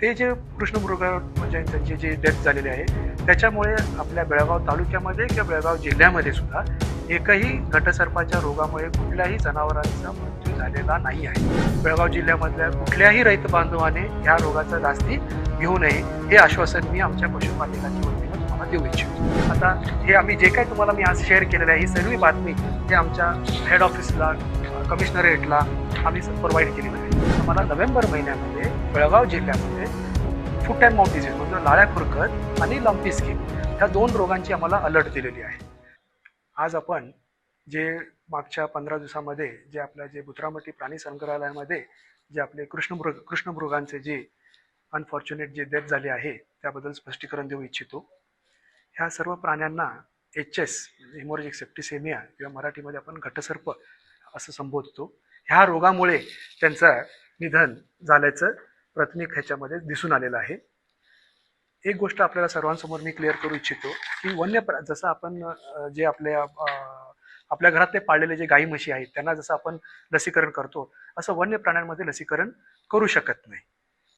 ते जे कृष्णमृग म्हणजे त्यांचे जे डेथ झालेले आहे त्याच्यामुळे आपल्या बेळगाव तालुक्यामध्ये किंवा बेळगाव जिल्ह्यामध्ये सुद्धा एकही घटसर्पाच्या रोगामुळे कुठल्याही जनावरांचा मृत्यू झालेला नाही आहे. बेळगाव जिल्ह्यामधल्या कुठल्याही रहित बांधवाने ह्या रोगाचा जास्ती घेऊ नये हे आश्वासन मी आमच्या पशुपालकांच्या वतीनं तुम्हाला देऊ इच्छितो. आता हे आम्ही जे काही तुम्हाला मी आज शेअर केलेलं आहे ही सर्व बातमी हे आमच्या हेड ऑफिसला कमिशनरेटला आम्ही प्रोव्हाइड केलेलं मला नोव्हेंबर महिन्यामध्ये बेळगाव जिल्ह्यामध्ये फुट अँड माउथ डिझीज म्हणजे लाळ्या खुरकत आणि लंपी स्किन ह्या दोन रोगांची आम्हाला अलर्ट दिलेली आहे. आज आपण जे मागच्या पंधरा दिवसामध्ये जे आपल्या जे बुत्रामटी प्राणी संग्रहालयामध्ये जे आपले कृष्णमृग कृष्णमृगांचे जे अनफॉर्च्युनेट जे डेथ झाले आहे त्याबद्दल स्पष्टीकरण देऊ इच्छितो. ह्या सर्व प्राण्यांना एच एस हिमोरेजिक सेप्टिसेमिया किंवा मराठीमध्ये आपण घटसर्प असं संबोधतो. ह्या रोगामुळे त्यांचा निधन झाल्याचं प्राथमिक ह्याच्यामध्ये दिसून आलेलं आहे. एक गोष्ट आपल्याला सर्वांसमोर मी क्लिअर करू इच्छितो की वन्य प्रा जसं आपण जे आपल्या आपल्या घरातले पाळलेले जे गाई म्हशी आहेत त्यांना जसं आपण लसीकरण करतो असं वन्य प्राण्यांमध्ये लसीकरण करू शकत नाही.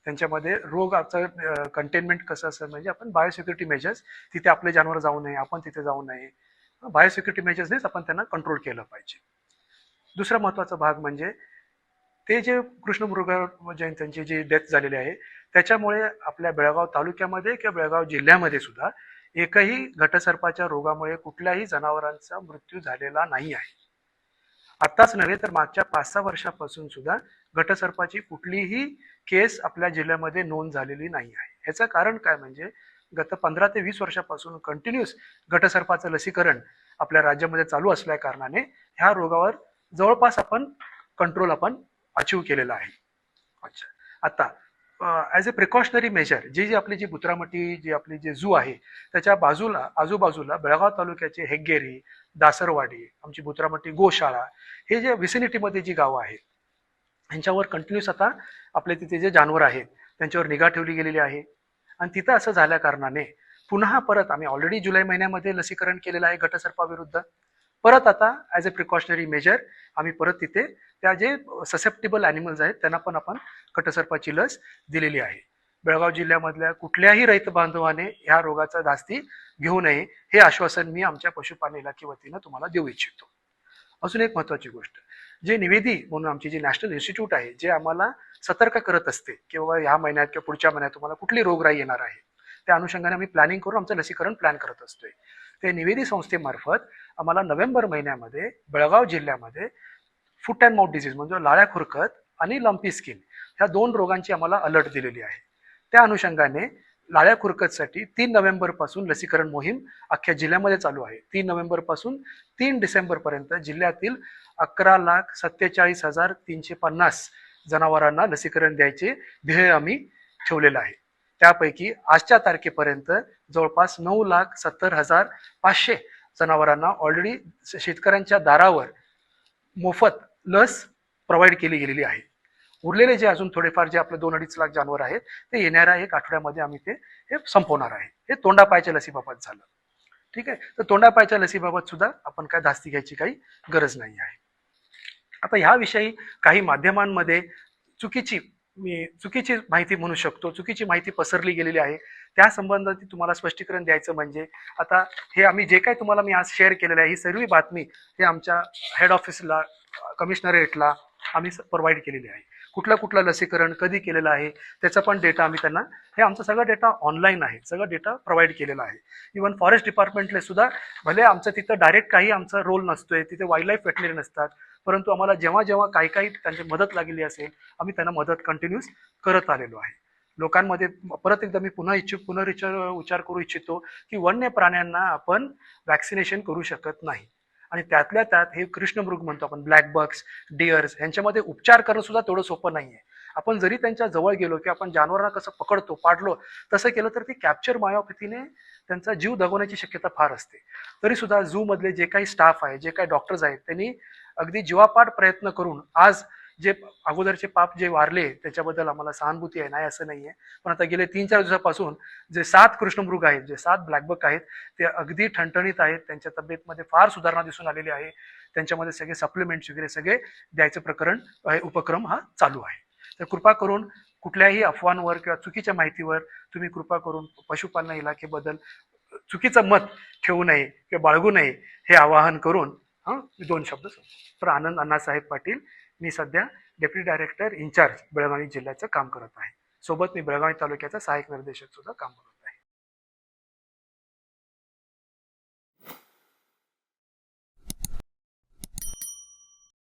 त्यांच्यामध्ये रोगाचं कंटेनमेंट कसं असं म्हणजे आपण बायोसिक्युरिटी मेजर्स तिथे आपले जानवर जाऊ नये आपण तिथे जाऊ नये बायोसिक्युरिटी मेजर्सनेच आपण त्यांना कंट्रोल केलं पाहिजे. दुसरा महत्त्वाचा भाग म्हणजे ते जे कृष्णमृग जे डेथ झालेले आहे त्याच्यामुळे आपल्या बेळगाव तालुक्यामध्ये किंवा बेळगाव जिल्ह्यामध्ये सुद्धा एकही घटसर्पाच्या रोगामुळे कुठल्याही जनावरांचा मृत्यू झालेला नाही आहे. आत्ताच नव्हे तर मागच्या पाच सहा वर्षापासून सुद्धा घटसर्पाची कुठलीही केस आपल्या जिल्ह्यामध्ये नोंद झालेली नाही आहे. ह्याचं कारण काय म्हणजे गत पंधरा ते वीस वर्षापासून कंटिन्युअस घटसर्पाचं लसीकरण आपल्या राज्यामध्ये चालू असल्या कारणाने ह्या रोगावर जवळपास आपण कंट्रोल आपण अचीव केलेला आहे. अच्छा. आता ॲज अ प्रिकॉशनरी मेजर जी जी आपली जी बुत्रामटी जी आपली जी झू आहे त्याच्या बाजूला आजूबाजूला बेळगाव तालुक्याचे हेग्गेरी दासरवाडी आमची बुत्रामटी गोशाळा हे जे विसिनिटीमध्ये जी गावं आहेत ह्यांच्यावर कंटिन्यूस आता आपले तिथे जे जानवर आहेत त्यांच्यावर निगा ठेवली गेलेली आहे. आणि तिथं असं झाल्या कारणाने पुन्हा परत आम्ही ऑलरेडी जुलै महिन्यामध्ये लसीकरण केलेलं आहे घटसर्पाविरुद्ध परत आता ॲज अ प्रिकॉशनरी मेजर आम्ही परत तिथे त्या जे ससेप्टेबल ॲनिमल्स आहेत त्यांना पण आपण कटसर्पाची लस दिलेली आहे. बेळगाव जिल्ह्यामधल्या कुठल्याही रहित बांधवाने ह्या रोगाचा धास्ती घेऊ नये हे आश्वासन मी आमच्या पशुपालन इलाखे वतीनं तुम्हाला देऊ इच्छितो. अजून एक महत्वाची गोष्ट जे निवेदी म्हणून आमची जी नॅशनल इन्स्टिट्यूट आहे जे आम्हाला सतर्क करत असते किंवा ह्या महिन्यात किंवा पुढच्या महिन्यात तुम्हाला कुठली रोगराई येणार आहे त्या अनुषंगाने आम्ही प्लॅनिंग करून आमचं लसीकरण प्लॅन करत असतोय. ते निवेदी संस्थेमार्फत आम्हाला नोव्हेंबर महिन्यामध्ये बेळगाव जिल्ह्यामध्ये फुट अँड माउथ डिसीज म्हणजे लाळ्या खुरकत आणि लंपी स्किन ह्या दोन रोगांची आम्हाला अलर्ट दिलेली आहे. त्या अनुषंगाने लाळ्या खुरकतसाठी तीन नोव्हेंबरपासून लसीकरण मोहीम अख्ख्या जिल्ह्यामध्ये चालू आहे. तीन नोव्हेंबरपासून तीन डिसेंबरपर्यंत जिल्ह्यातील अकरा लाख सत्तेचाळीस हजार तीनशे पन्नास जनावरांना लसीकरण द्यायचे ध्येय आम्ही ठेवलेलं आहे. त्यापैकी आजच्या तारखेपर्यंत जवळपास नऊ लाख सत्तर हजार पाचशे जनावरांना ऑलरेडी शेतकऱ्यांच्या दारावर मोफत लस प्रोव्हाइड केली गेलेली आहे. उरलेले जे अजून थोडेफार जे आपले दोन अडीच लाख जानवर आहेत ते येणाऱ्या एक आठवड्यामध्ये आम्ही ते हे संपवणार आहे. हे तोंडापायच्या लसीबाबत झालं. ठीक आहे? तर तोंडापायच्या लसीबाबत सुद्धा आपण काय धास्ती घ्यायची काही गरज नाही आहे. आता ह्याविषयी काही माध्यमांमध्ये चुकीची मी चुकीची माहिती म्हणू शकतो चुकीची माहिती पसरली गेलेली आहे. त्या संबंधात तुम्हाला स्पष्टीकरण द्यायचं म्हणजे आता हे आम्ही जे काही तुम्हाला मी आज शेअर केलेलं आहे ही सर्व बातमी हे आमच्या हेड ऑफिसला कमिशनरेटला आम्ही प्रोव्हाइड केलेली आहे. कुठलं कुठलं लसीकरण कधी केलेलं आहे त्याचा पण डेटा आम्ही त्यांना हे आमचा सगळा डेटा ऑनलाईन आहे सगळं डेटा प्रोव्हाइड केलेला आहे. इवन फॉरेस्ट डिपार्टमेंटले सुद्धा भले आमचं तिथं डायरेक्ट काही आमचा रोल नसतोय तिथे वाईल्ड लाईफ वेटनरी नसतात परंतु आम्हाला जेव्हा जेव्हा काही काही त्यांची मदत लागलेली असेल आम्ही त्यांना मदत कंटिन्यूस करत आलेलो आहे. लोकांमध्ये परत एकदा मी पुन्हा इच्छुक पुनर्विचार उच्चार करू इच्छितो की वन्य प्राण्यांना आपण वॅक्सिनेशन करू शकत नाही. आणि त्यातल्या त्यात हे कृष्णमृग म्हणतो आपण ब्लॅक बक्स डिअर्स यांच्यामध्ये उपचार करणं सुद्धा तेवढं सोपं नाही आहे आपण जरी त्यांच्या जवळ गेलो की आपण जानवरांना कसं पकडतो पाडलो तसं केलं तर ती कॅप्चर मायोपॅथीने त्यांचा जीव दगवण्याची शक्यता फार असते. तरी सुद्धा झू मधले जे काही स्टाफ आहे जे काही डॉक्टर्स आहेत त्यांनी अगदी जीवापाठ प्रयत्न करून आज जे अगोदरचे पाप जे वारले त्याच्याबद्दल आम्हाला सहानुभूती आहे. नाही असं नाही आहे पण आता गेले तीन चार दिवसापासून जे सात कृष्णमृग आहेत जे सात ब्लॅकबक आहेत ते अगदी ठणठणीत आहेत. त्यांच्या तब्येतमध्ये फार सुधारणा दिसून आलेली आहे. त्यांच्यामध्ये सगळे सप्लिमेंट्स वगैरे सगळे द्यायचं प्रकरण उपक्रम हा चालू आहे. तर कृपा करून कुठल्याही अफवांवर किंवा चुकीच्या माहितीवर तुम्ही कृपा करून पशुपालन इलाखेबद्दल चुकीचं मत ठेवू नये किंवा बाळगू नये हे आवाहन करून हां मी दोन शब्द तर आनंद अण्णासाहेब पाटील मी सध्या डेप्युटी डायरेक्टर इन्चार्ज बेळगावी जिल्ह्याचं काम करत आहे. सोबत मी बेळगावी तालुक्याचा सहाय्यक निर्देशक सुद्धा काम करतो आहे.